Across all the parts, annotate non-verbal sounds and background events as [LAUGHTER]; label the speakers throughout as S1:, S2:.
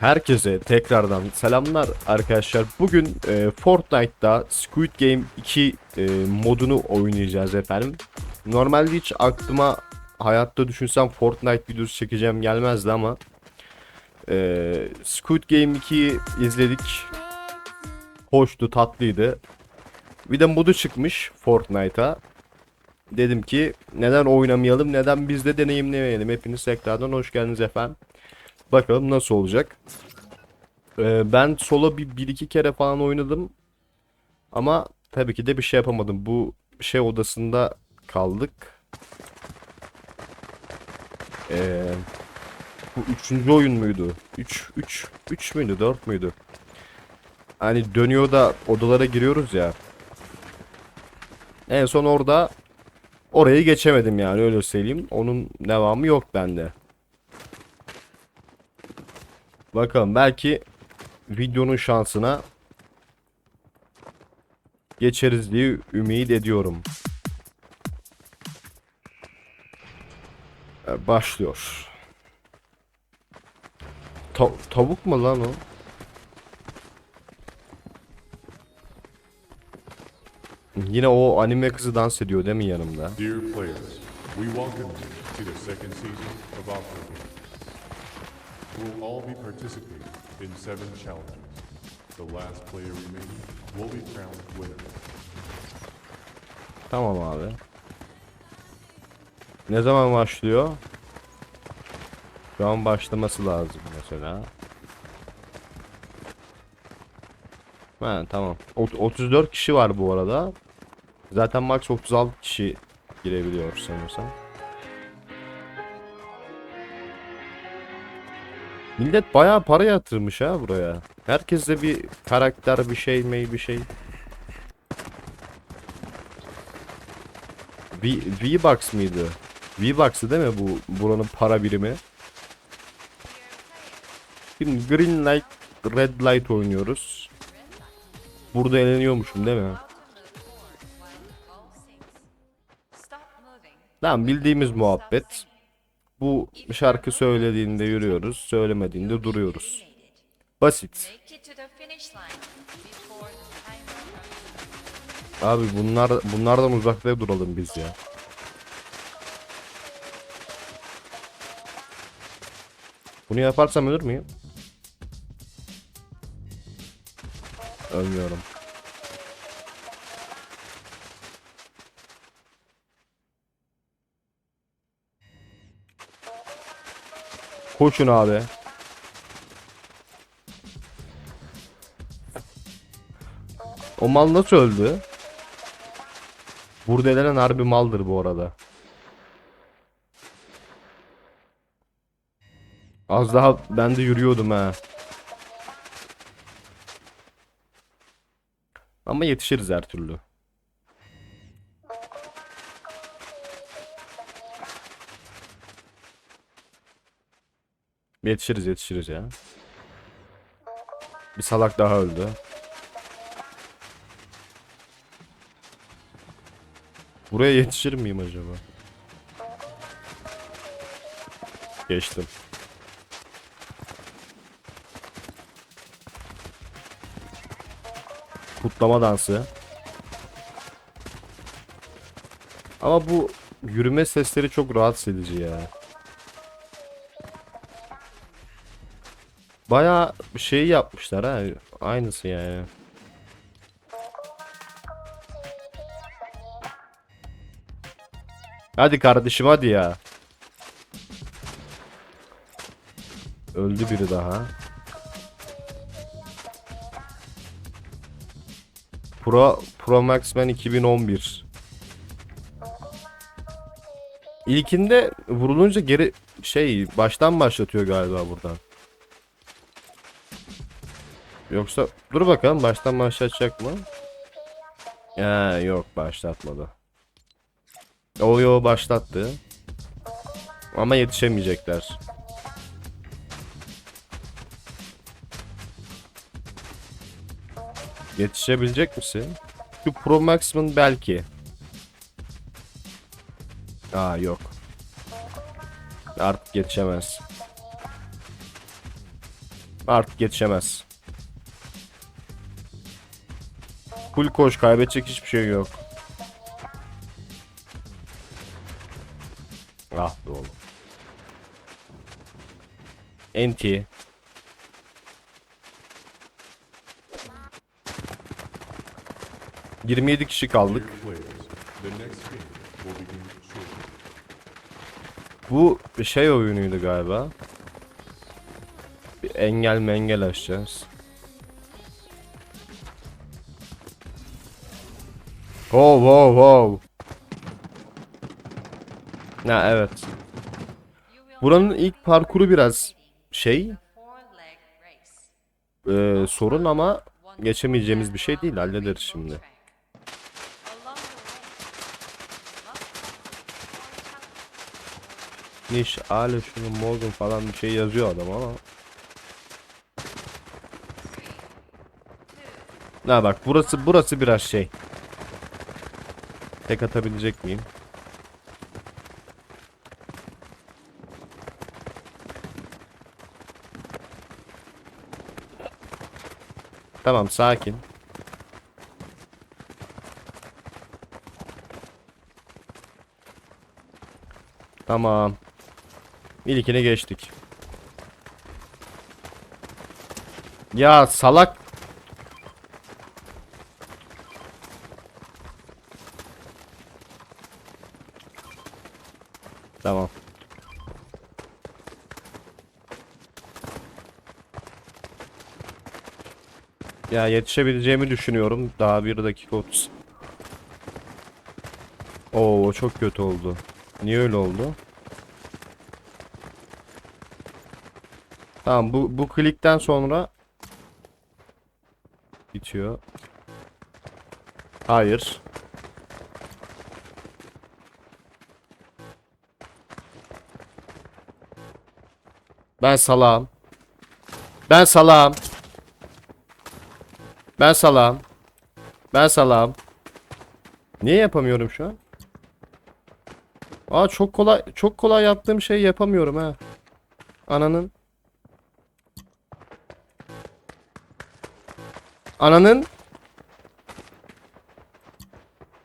S1: Herkese tekrardan selamlar arkadaşlar. Bugün e, Fortnite'da Squid Game 2 e, modunu oynayacağız efendim. Normalde hiç aklıma hayatta düşünsem Fortnite videosu çekeceğim gelmezdi ama e, Squid Game 2'yi izledik. Hoştu, tatlıydı. Bir de modu çıkmış Fortnite'a. Dedim ki neden oynamayalım, neden biz de deneyimlemeyelim. Hepiniz tekrardan hoş geldiniz efendim. Bakalım nasıl olacak. Ee, ben solo bir, bir iki kere falan oynadım. Ama tabii ki de bir şey yapamadım. Bu şey odasında kaldık. Ee, bu üçüncü oyun muydu? Üç, üç, üç müydü? Dört müydü? Hani dönüyor da odalara giriyoruz ya. En son orada orayı geçemedim yani öyle söyleyeyim. Onun devamı yok bende. Bakalım belki videonun şansına geçeriz diye ümit ediyorum. Ee, Başlıyor. Ta- tavuk mu lan o? Yine o anime kızı dans ediyor değil mi yanımda?
S2: Dear players, we welcome you to the second season of Opera We'll all be participating in seven challenges. The last player remaining will be crowned winner.
S1: Tamam abi. Ne zaman başlıyor? Şu an başlaması lazım mesela. Ha tamam. Ot- 34 kişi var bu arada. Zaten max 36 kişi girebiliyor sanırsam. Millet bayağı para yatırmış ha buraya. Herkes de bir karakter bir şey mi bir şey. V V-Bucks mıydı? V-Bucks'ı değil mi bu buranın para birimi? Şimdi Green Light, Red Light oynuyoruz. Burada eğleniyormuşum değil mi? Tamam bildiğimiz muhabbet. Bu şarkı söylediğinde yürüyoruz, söylemediğinde duruyoruz. Basit. Abi bunlar bunlardan uzakta duralım biz ya. Bunu yaparsam ölür müyüm? Ölmüyorum. Koşun abi. O mal nasıl öldü? Burada elenen harbi maldır bu arada. Az daha ben de yürüyordum ha. Ama yetişiriz her türlü. Yetişiriz yetişiriz ya. Bir salak daha öldü. Buraya yetişir miyim acaba? Geçtim. Kutlama dansı. Ama bu yürüme sesleri çok rahatsız edici ya. Bayağı şey yapmışlar ha. Aynısı yani. Hadi kardeşim hadi ya. Öldü biri daha. Pro Pro Max Man 2011. İlkinde vurulunca geri şey baştan başlatıyor galiba buradan. Yoksa dur bakalım baştan başlatacak mı? Ya yok başlatmadı. O yo başlattı. Ama yetişemeyecekler. Yetişebilecek misin? Şu Pro Max'ın belki. Aa yok. Artık yetişemez. Artık yetişemez. Full koş kaybedecek hiçbir şey yok. Ah be oğlum. Enti. ...27 kişi kaldık. Bu şey oyunuydu galiba. Bir engel mengel açacağız. Wow wow wow. Ha evet. Buranın ilk parkuru biraz şey
S3: in a four-leg race.
S1: e, sorun ama geçemeyeceğimiz bir şey değil hallederiz şimdi. Niş, Ale, şunu, Morgan falan bir şey yazıyor adam ama. Ha bak burası burası biraz şey. Tek atabilecek miyim? Tamam sakin. Tamam. İlkini geçtik. Ya salak. Tamam. Ya yetişebileceğimi düşünüyorum. Daha 1 dakika 30. Oo çok kötü oldu. Niye öyle oldu? Tamam bu bu klikten sonra bitiyor. Hayır. Ben salağım. Ben salağım. Ben salağım. Ben salağım. Niye yapamıyorum şu an? Aa çok kolay çok kolay yaptığım şeyi yapamıyorum ha. Ananın. Ananın.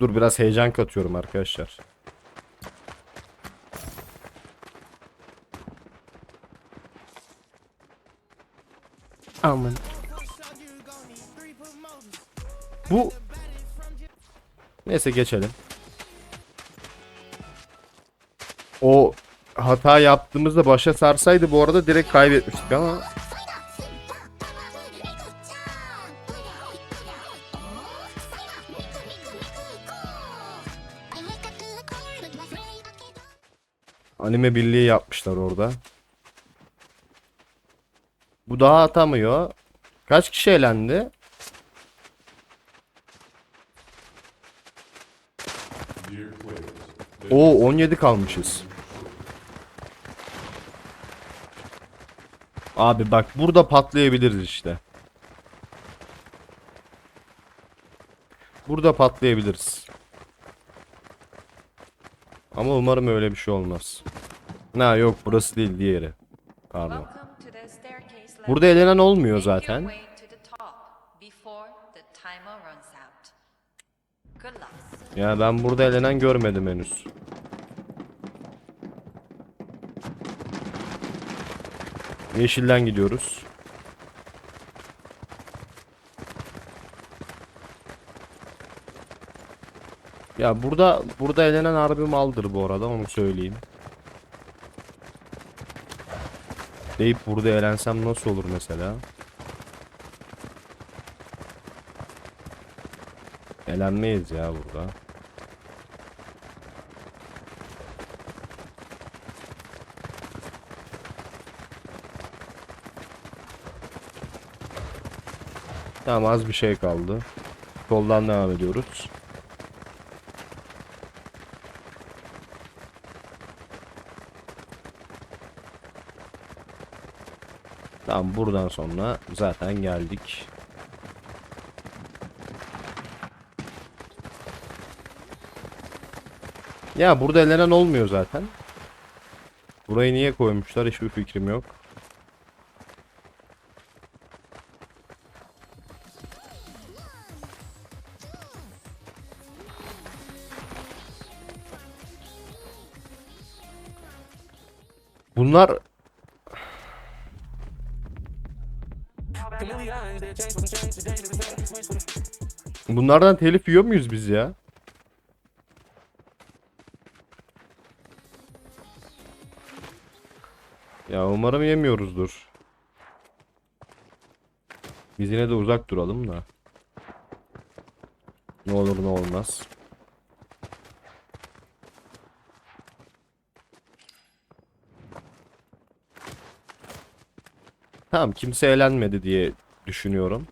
S1: Dur biraz heyecan katıyorum arkadaşlar. Aman. Bu Neyse geçelim. O hata yaptığımızda başa sarsaydı bu arada direkt kaybetmiştik ama anime birliği yapmışlar orada. Bu daha atamıyor. Kaç kişi elendi? Oo 17 kalmışız. Abi bak burada patlayabiliriz işte. Burada patlayabiliriz. Ama umarım öyle bir şey olmaz. Ha yok burası değil diğeri. Pardon. Burada elenen olmuyor zaten. Ya ben burada elenen görmedim henüz. Yeşilden gidiyoruz. Ya burada burada elenen harbi maldır bu arada onu söyleyeyim. Deyip burada elensem nasıl olur mesela? Elenmeyiz ya burada. Tamam az bir şey kaldı. Soldan devam ediyoruz. Tamam buradan sonra zaten geldik. Ya burada elenen olmuyor zaten. Burayı niye koymuşlar hiçbir fikrim yok. Bunlar Bunlardan telif yiyor muyuz biz ya? Ya umarım yemiyoruzdur. Biz yine de uzak duralım da. Ne olur ne olmaz. Tamam kimse eğlenmedi diye düşünüyorum.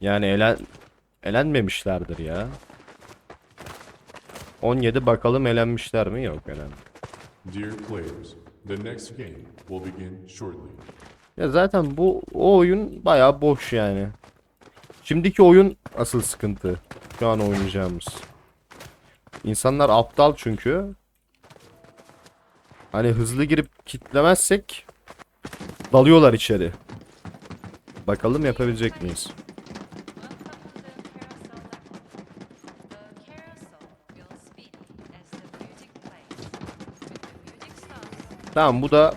S1: Yani elen elenmemişlerdir ya. 17 bakalım elenmişler mi? Yok elen.
S2: Dear players, the next game will begin shortly.
S1: Ya zaten bu o oyun bayağı boş yani. Şimdiki oyun asıl sıkıntı. Şu an oynayacağımız. İnsanlar aptal çünkü. Hani hızlı girip kitlemezsek dalıyorlar içeri. Bakalım yapabilecek miyiz?
S3: Welcome to the carousel level. The carousel will spin as the music plays. When the music stops,
S1: Tamam bu da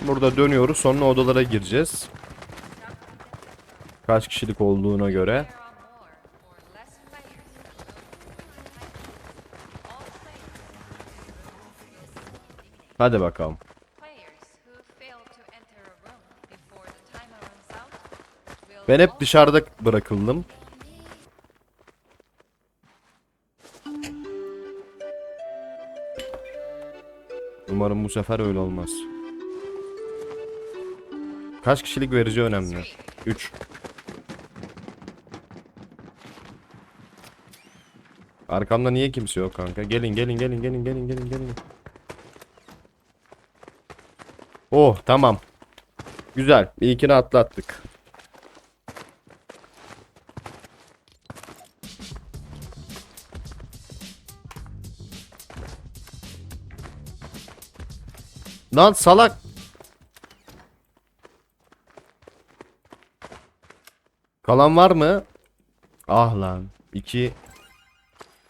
S1: burada dönüyoruz. Sonra odalara gireceğiz. Kaç kişilik olduğuna göre.
S3: there are more or less players.
S1: Umarım bu sefer öyle olmaz. Kaç kişilik verici önemli. 3. Arkamda niye kimse yok kanka? Gelin gelin gelin gelin gelin gelin gelin. Oh tamam. Güzel. İlkini atlattık. Lan salak. Kalan var mı? Ah lan. İki.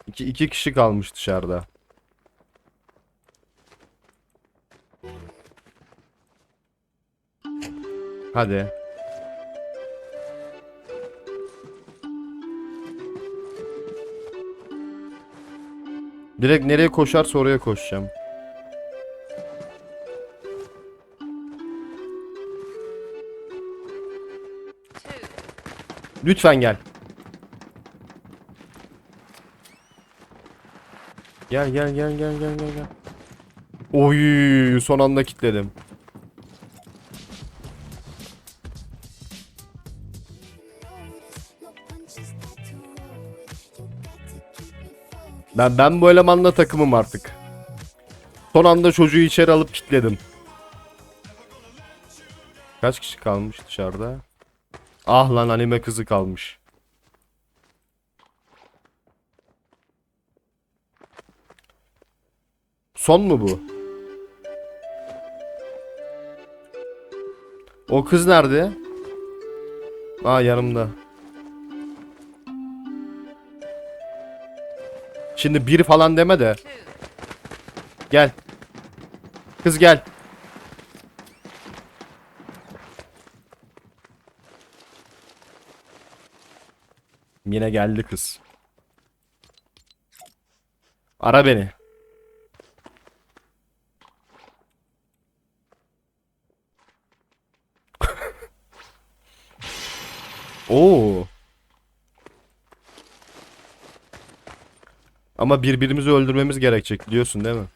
S1: İki, iki kişi kalmış dışarıda. Hadi. Direkt nereye koşarsa oraya koşacağım. Lütfen gel. Gel gel gel gel gel gel gel. Oy son anda kilitledim. Ben ben bu elemanla takımım artık. Son anda çocuğu içeri alıp kilitledim. Kaç kişi kalmış dışarıda? Ah lan anime kızı kalmış. Son mu bu? O kız nerede? Aa yanımda. Şimdi bir falan deme de. Gel. Kız gel. Yine geldi kız. Ara beni. [LAUGHS] Oo. Ama birbirimizi öldürmemiz gerekecek biliyorsun değil mi?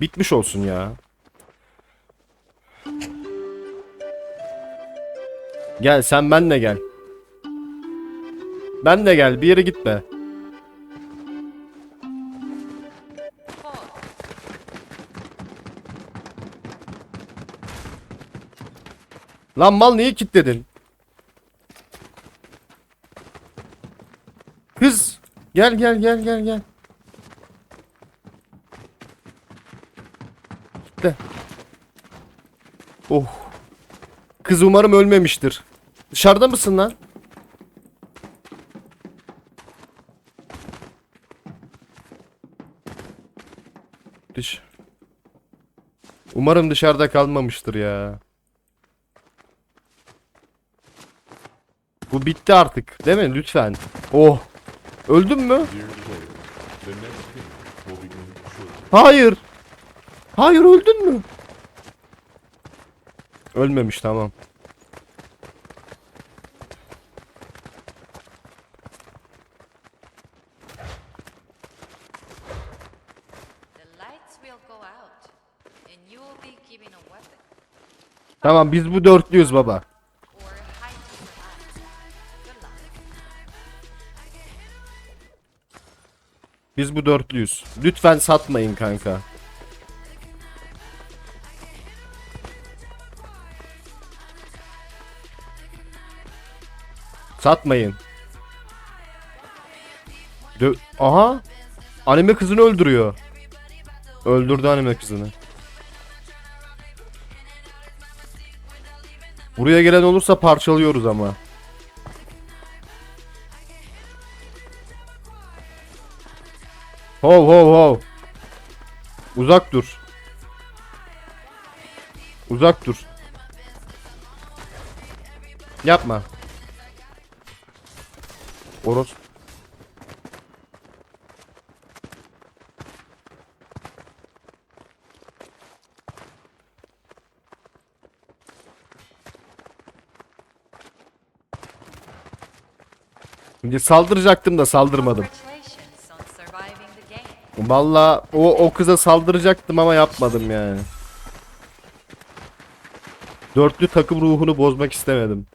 S1: Bitmiş olsun ya. Gel sen benle gel. Ben de gel bir yere gitme. Lan mal niye kilitledin? Kız gel gel gel gel gel. Kitle. Oh. Kız umarım ölmemiştir. Dışarıda mısın lan? Dış. Umarım dışarıda kalmamıştır ya. Bu bitti artık. Değil mi? Lütfen. Oh. Öldün mü? Hayır. Hayır öldün mü? Ölmemiş tamam. Tamam biz bu dörtlüyüz baba. Biz bu dörtlüyüz. Lütfen satmayın kanka. Satmayın. Dö Aha. Anime kızını öldürüyor. Öldürdü anime kızını. Buraya gelen olursa parçalıyoruz ama. Hov hov hov. Uzak dur. Uzak dur. Yapma. Oros. Şimdi saldıracaktım da saldırmadım. Valla o, o kıza saldıracaktım ama yapmadım yani. Dörtlü takım ruhunu bozmak istemedim.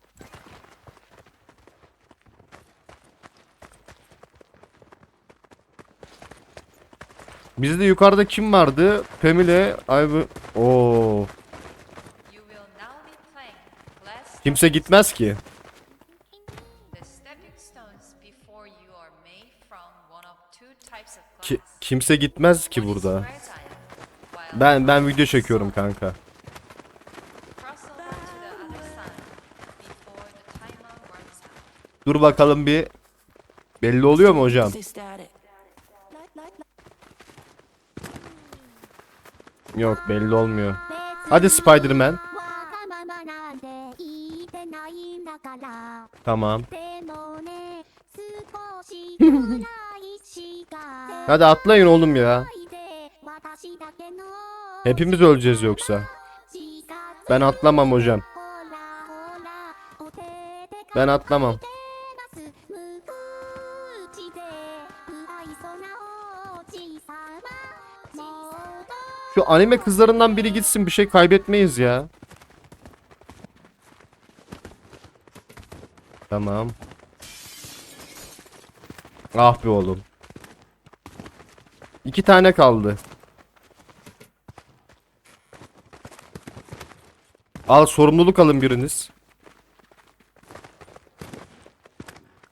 S1: Bizde yukarıda kim vardı? Pemile, Aybu... Oo. Kimse gitmez ki. Kimse gitmez ki burada. Ben ben video çekiyorum kanka. Dur bakalım bir. Belli oluyor mu hocam? Yok belli olmuyor. Hadi Spider-Man. Tamam. [LAUGHS] Hadi atlayın oğlum ya. Hepimiz öleceğiz yoksa. Ben atlamam hocam. Ben atlamam. Şu anime kızlarından biri gitsin bir şey kaybetmeyiz ya. Tamam. Ah be oğlum. İki tane kaldı. Al sorumluluk alın biriniz.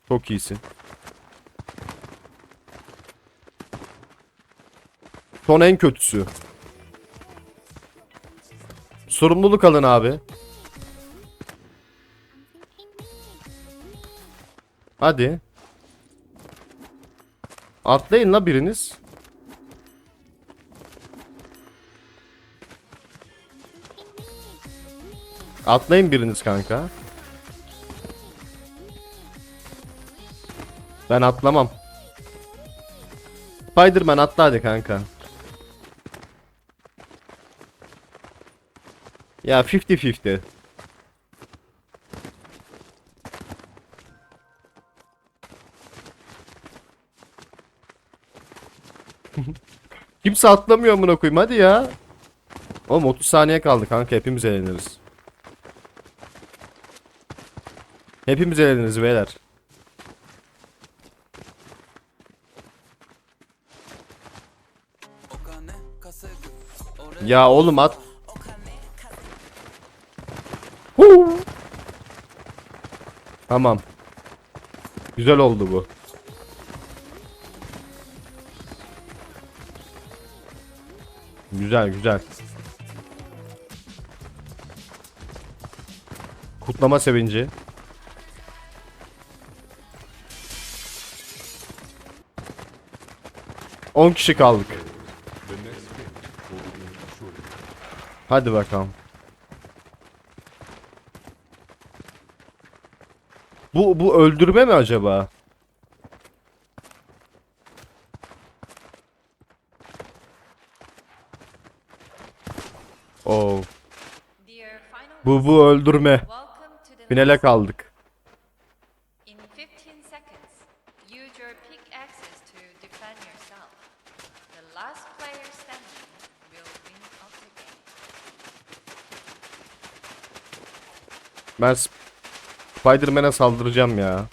S1: Çok iyisin. Son en kötüsü. Sorumluluk alın abi. Hadi. Atlayın la biriniz. Atlayın biriniz kanka. Ben atlamam. Spiderman atla hadi kanka. Ya 50-50. [LAUGHS] Kimse atlamıyor amına koyayım hadi ya. Oğlum 30 saniye kaldı kanka hepimiz eğleniriz. Hepimiz eğleniriz beyler. Ya oğlum at. Huu. Tamam. Güzel oldu bu. Güzel güzel. Kutlama sevinci. On kişi kaldık. Hadi bakalım. Bu bu öldürme mi acaba? Oh. Bu bu öldürme. Finale kaldık.
S3: In 15 seconds, use your pickaxes to defend yourself. The last player standing will win of the game.
S1: Ben Sp- Spider-Man'e saldıracağım ya.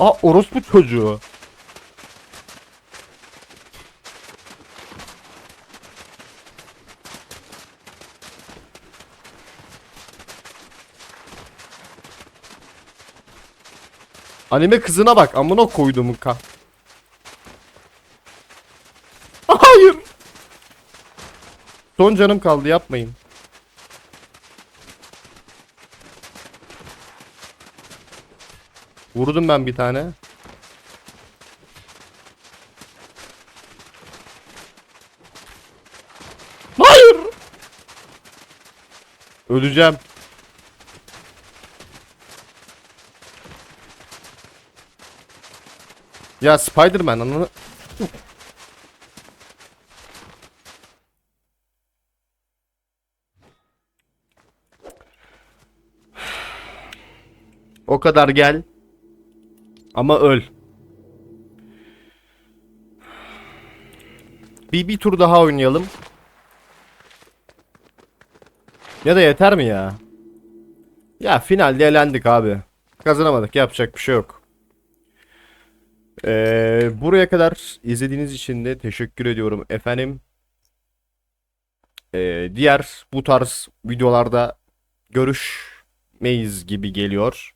S1: Aa orospu çocuğu. Anime kızına bak amına koyduğumun ka. Hayır. Son canım kaldı yapmayın. Vurdum ben bir tane. Hayır. Öleceğim. Ya Spider-Man ananı... O kadar gel. Ama öl. Bir, bir tur daha oynayalım. Ya da yeter mi ya? Ya finalde elendik abi. Kazanamadık yapacak bir şey yok. Ee, buraya kadar izlediğiniz için de teşekkür ediyorum efendim. Ee, diğer bu tarz videolarda görüşmeyiz gibi geliyor.